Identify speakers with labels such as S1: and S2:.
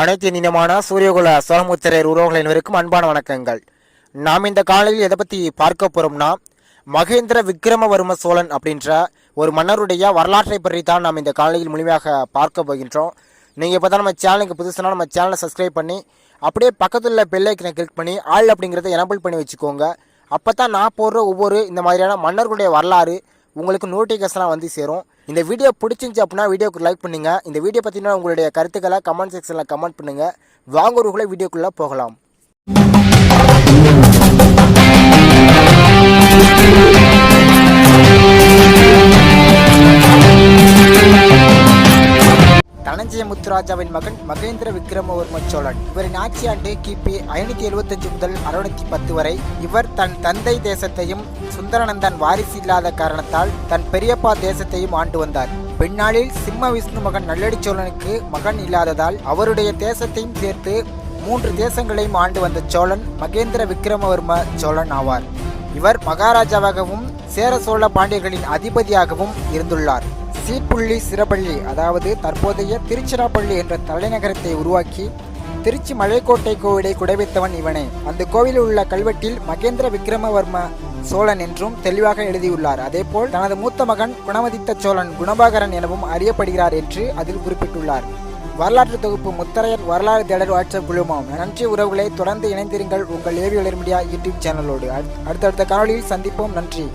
S1: அனைத்து இனிமான சூரியகுல சோழமுத்திரர் உறவுகள் அனைவருக்கும் அன்பான வணக்கங்கள். நாம் இந்த காலையில் எதை பற்றி பார்க்க போகிறோம்னா மகேந்திர விக்ரமவர்ம சோழன் அப்படின்ற ஒரு மன்னருடைய வரலாற்றை பற்றி தான் நாம் இந்த காலையில் முழுமையாக பார்க்க போகின்றோம். நீங்கள் இப்போ தான் நம்ம சேனலுக்கு புதுசுனா நம்ம சேனலை சப்ஸ்கிரைப் பண்ணி அப்படியே பக்கத்தில் உள்ள பெல்லைக்கனை கிளிக் பண்ணி ஆள் அப்படிங்கிறத எனபிள் பண்ணி வச்சுக்கோங்க. அப்போ தான் நான் போடுற ஒவ்வொரு இந்த மாதிரியான மன்னர்களுடைய வரலாறு உங்களுக்கு நோட்டிஃபிகேஷனாக வந்து சேரும். இந்த வீடியோ பிடிச்சிருந்துச்சு அப்படின்னா வீடியோக்கு லைக் பண்ணுங்க. இந்த வீடியோ பார்த்தீங்கன்னா உங்களுடைய கருத்துக்களை கமெண்ட் செக்ஷனில் கமெண்ட் பண்ணுங்க. வாங்க வீடியோக்குள்ளே போகலாம். தனஞ்சய மகன் மகேந்திர விக்ரமவர்ம சோழன் இவரின் ஆட்சியாண்டு கிபி ஐநூத்தி எழுபத்தஞ்சு முதல் அறுநூத்தி பத்து வரை. இவர் தன் தந்தை தேசத்தையும் சுந்தரநந்தன் வாரிசு இல்லாத காரணத்தால் தன் பெரியப்பா தேசத்தையும் ஆண்டு வந்தார். பின்னாளில் சிம்ம விஷ்ணு மகன் நல்லடி சோழனுக்கு மகன் இல்லாததால் அவருடைய தேசத்தையும் சேர்த்து மூன்று தேசங்களையும் ஆண்டு வந்த சோழன் மகேந்திர விக்ரமவர்ம சோழன் ஆவார். இவர் மகாராஜாவாகவும் சேர சோழ பாண்டியர்களின் அதிபதியாகவும் இருந்துள்ளார். சீப்புள்ளி சிறப்பள்ளி அதாவது தற்போதைய திருச்சிராப்பள்ளி என்ற தலைநகரத்தை உருவாக்கி திருச்சி மலைக்கோட்டை கோவிலை குடைவித்தவன் இவனே. அந்த கோவிலில் உள்ள கல்வெட்டில் மகேந்திர விக்ரமவர்ம சோழன் என்றும் தெளிவாக எழுதியுள்ளார். அதேபோல் தனது மூத்த மகன் குணமதித்த சோழன் குணபாகரன் எனவும் அறியப்படுகிறார் என்று அதில் குறிப்பிட்டுள்ளார். வரலாற்று தொகுப்பு முத்தரையர் வரலாறு தேடல் வாட்ஸ்அப் குழுமம். நன்றி உறவுகளை தொடர்ந்து இணைந்திருங்கள் உங்கள் ஏவியலர் மீடியா யூடியூப் சேனலோடு. அடுத்தடுத்த காணொலியில் சந்திப்போம். நன்றி.